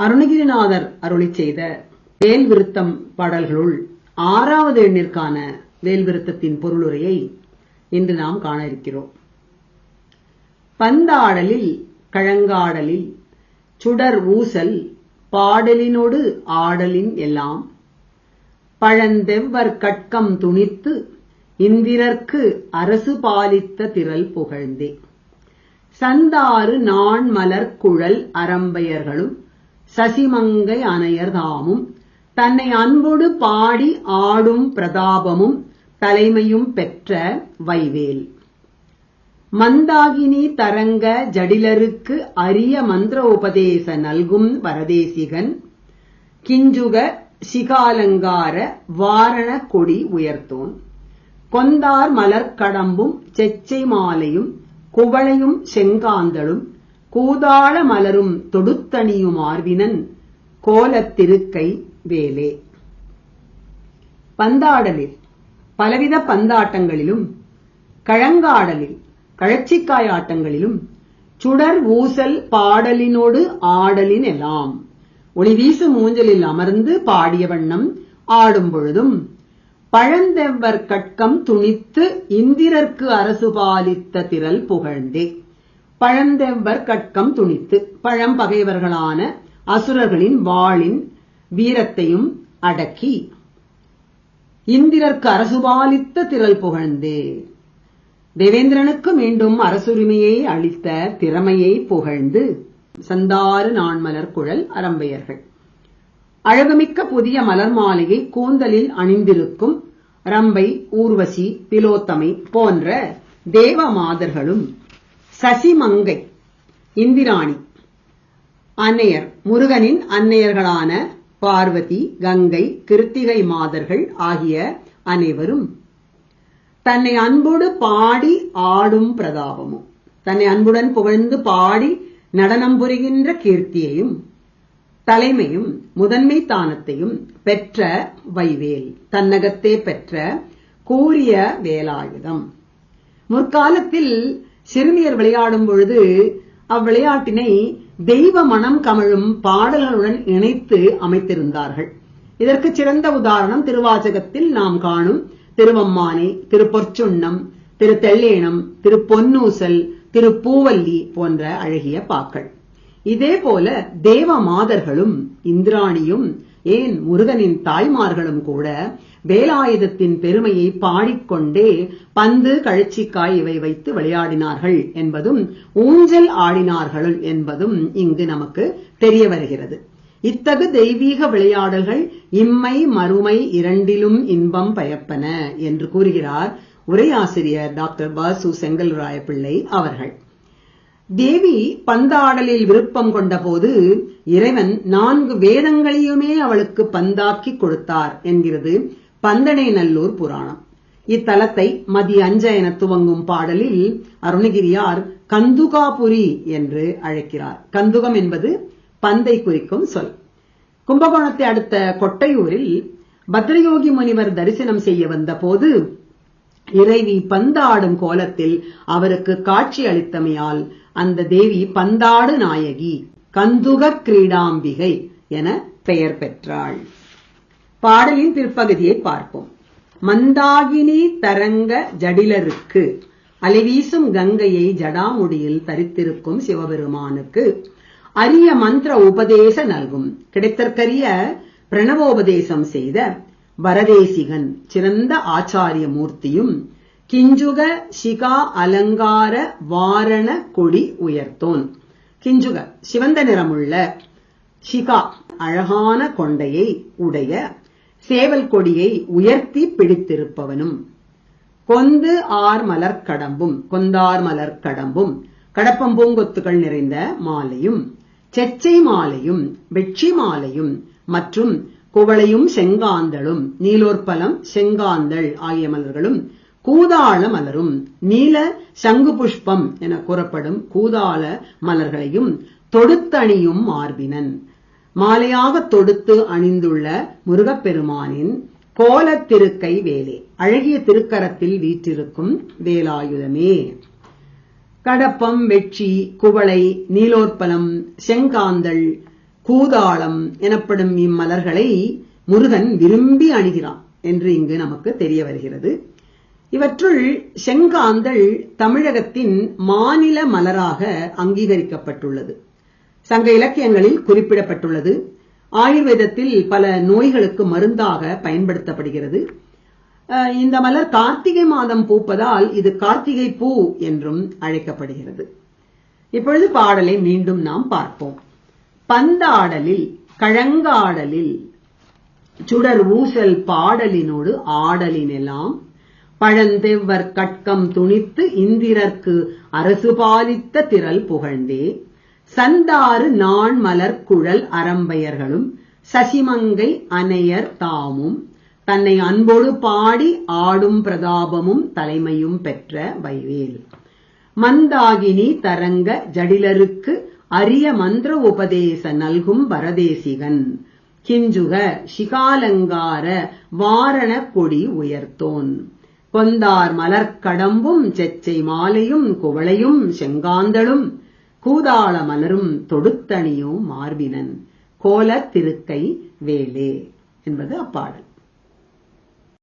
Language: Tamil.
அருணகிரிநாதர் அருளி செய்த வேல்விருத்தம் பாடல்களுள் ஆறாவது எண்ணிற்கான வேல்விருத்தத்தின் பொருளுரையை இன்று நாம் காண இருக்கிறோம் பந்தாடலில் கழங்காடலில் சுடர் ஊசல் பாடலினொடு ஆடலின் எல்லாம் பழந்தெவ்வர் கட்கம் துணித்து இந்திரர்க்கு அரசு பாலித்த திரள் புகழ்ந்தே. சந்தாறு நான் மலர் குழல் அரம்பையர்களும் சசிமங்கை அணையர் தாமும் தன்னை அன்போடு பாடி ஆடும் பிரதாபமும் தலைமையும் பெற்ற வைவேல். மந்தாகினி தரங்க ஜடிலருக்கு அரிய மந்திர உபதேச நல்கும் வரதேசிகன் கிஞ்சுக சிகாலங்கார வாரண கொடி உயர்த்தோன். கொந்தார் மலர்க்கடம்பும் செச்சை மாலையும் குவளையும் செங்காந்தளும் கூதாள மலரும் தொடுத்தணியும் ஆர்வினன் கோலத்திருக்கை வேலே. பந்தாடலில் பலவித பந்தாட்டங்களிலும் கழங்காடலில் கழச்சிக்காய் ஆட்டங்களிலும் சுடர் ஊசல் பாடலினோடு ஆடலின் எல்லாம் ஒளி வீசு மூஞ்சலில் அமர்ந்து பாடிய வண்ணம் ஆடும் பொழுதும் பழந்தெவ்வர் கட்கம் துணித்து இந்திரர்க்கு அரசு பாலித்த திரள் புகழ்ந்தே. பழந்தெவ்வர் கட்கம் துணித்து பழம் பகைவர்களான அசுரர்களின் வாளின் வீரத்தையும் அடக்கி இந்திரர்க்கு அரசுபாலித்த திரள் புகழ்ந்தே. தேவேந்திரனுக்கு மீண்டும் அரசுரிமையை அளித்த திறமையை புகழ்ந்து சந்தாறு நான்மலர் குழல் அரம்பையர்கள் அழகுமிக்க புதிய மலர் மாலையை கூந்தலில் அணிந்திருக்கும் ரம்பை ஊர்வசி திலோத்தமை போன்ற தேவ மாதர்களும் சசிமங்கை இந்திராணி. அன்னையர் முருகனின் அன்னையர்களான பார்வதி கங்கை கிருத்திகை மாதர்கள் ஆகிய அனைவரும் தன்னை அன்போடு பாடி ஆடும் பிரதாபமும் தன்னை அன்புடன் புகழ்ந்து பாடி நடனம் புரிகின்ற கீர்த்தியையும் தலைமையும் முதன்மை தானத்தையும் பெற்ற வைவேல் தன்னகத்தே பெற்ற கூறிய வேலாயுதம். முற்காலத்தில் சிறுமியர் விளையாடும் பொழுது அவ்விளையாட்டினை தெய்வ மனம் கமழும் பாடல்களுடன் இணைத்து அமைத்திருந்தார்கள். இதற்கு சிறந்த உதாரணம் திருவாசகத்தில் நாம் காணும் திருவம்மானை திருப்பொற்சுண்ணம் திரு தெள்ளேனம் திரு பொன்னூசல் திரு பூவல்லி போன்ற அழகிய பாக்கள். இதே போல தேவ மாதர்களும் இந்திராணியும் ஏன் முருகனின் தாய்மார்களும் கூட வேலாயுதத்தின் பெருமையை பாடிக்கொண்டே பந்து கழச்சிக்காய் இவை வைத்து விளையாடினார்கள் என்பதும் ஊஞ்சல் ஆடினார்கள் என்பதும் இங்கு நமக்கு தெரிய வருகிறது. இத்தகு தெய்வீக விளையாடல்கள் இம்மை மறுமை இரண்டிலும் இன்பம் பயப்பன என்று கூறுகிறார் உரையாசிரியர் டாக்டர் பாசு செங்கல்ராய பிள்ளை அவர்கள். தேவி பந்தாடலில் விருப்பம் கொண்டபோது இறைவன் நான்கு வேதங்களையுமே அவளுக்கு பந்தாக்கி கொடுத்தார் என்கிறது பந்தனை நல்லூர் புராணம். இத்தலத்தை மதிய அஞ்ச என துவங்கும் பாடலில் அருணகிரியார் கந்துகாபுரி என்று அழைக்கிறார். கந்துகம் என்பது பந்தை குறிக்கும் சொல். கும்பகோணத்தை அடுத்த கொட்டையூரில் பத்ரயோகி முனிவர் தரிசனம் செய்ய வந்த போது இறைவி பந்தாடும் கோலத்தில் அவருக்கு காட்சி அளித்தமையால் அந்த தேவி பந்தாடு நாயகி கந்துக கிரீடாம்பிகை என பெயர் பெற்றாள். பாடலின் பிற்பகுதியை பார்ப்போம். மந்தாகினி தரங்க ஜடிலருக்கு அலைவீசும் கங்கையை ஜடாமுடியில் தரித்திருக்கும் சிவபெருமானுக்கு அரிய மந்திர உபதேச நல்கும். கிடைத்தற்கரிய பிரணவோபதேசம் செய்த வரதேசிகன் சிறந்த ஆச்சாரிய மூர்த்தியும் கிஞ்சுக சிகா அலங்கார வாரண கொடி உயர்த்தோன். கிஞ்சுக சிவந்த நிறமுள்ள சிகா அழகான கொண்டையை உடைய சேவல் கொடியை உயர்த்தி பிடித்திருப்பவனும் கொந்து ஆர் மலர் கடம்பும் கொந்தார் மலர் கடம்பும் கடப்பம் பூங்கொத்துகள் நிறைந்த மாலையும் செச்சை மாலையும் வெட்சி மாலையும் மற்றும் குவளையும் செங்காந்தளும் நீலோற்பலம் செங்காந்தள் ஆகிய மலர்களும் கூதாள மலரும் நீல சங்கு புஷ்பம் என கூறப்படும் கூதாள மலர்களையும் தொடுத்தணியும் மார்பினன். மாலையாக தொடுத்து அணிந்துள்ள முருகப்பெருமானின் கோலத்திருக்கை வேலே அழகிய திருக்கரத்தில் வீற்றிருக்கும் வேலாயுதமே. கடப்பம் வெற்றி குவளை நீலோற்பலம் செங்காந்தள் பூதாளம் எனப்படும் இம்மலர்களை முருகன் விரும்பி அணுகிறான் என்று இங்கு நமக்கு தெரிய வருகிறது. இவற்றுள் செங்காந்தள் தமிழகத்தின் மாநில மலராக அங்கீகரிக்கப்பட்டுள்ளது. சங்க இலக்கியங்களில் குறிப்பிடப்பட்டுள்ளது. ஆயுர்வேதத்தில் பல நோய்களுக்கு மருந்தாக பயன்படுத்தப்படுகிறது. இந்த மலர் கார்த்திகை மாதம் பூப்பதால் இது கார்த்திகை பூ என்றும் அழைக்கப்படுகிறது. இப்பொழுது பாடலை மீண்டும் நாம் பார்ப்போம். பந்தாடலில் கழங்காடலில் சுடர் ஊசல் பாடலினோடு ஆடலினெல்லாம் பழந்தெவ்வர் கட்கம் துணித்து இந்திரர்க்கு அரசு பாலித்த திரள் புகழ்ந்தே. சந்தாறு நான் மலர் குழல் அரம்பையர்களும் சசிமங்கை அனையர் தாமும் தன்னை அன்போடு பாடி ஆடும் பிரதாபமும் தலைமையும் பெற்ற வைவேல். மந்தாகினி தரங்க ஜடிலருக்கு அரிய மந்திர உபதேச நல்கும் வரதேசிகன் கிஞ்சுக சிகாலங்கார வாரண கொடி உயர்த்தோன். கொந்தார் மலர்க்கடம்பும் செச்சை மாலையும் குவளையும் செங்காந்தளும் கூதாள மலரும் தொடுத்தணியும் மார்பினன். கோல திருக்கை வேலே என்பது அப்பாடல்.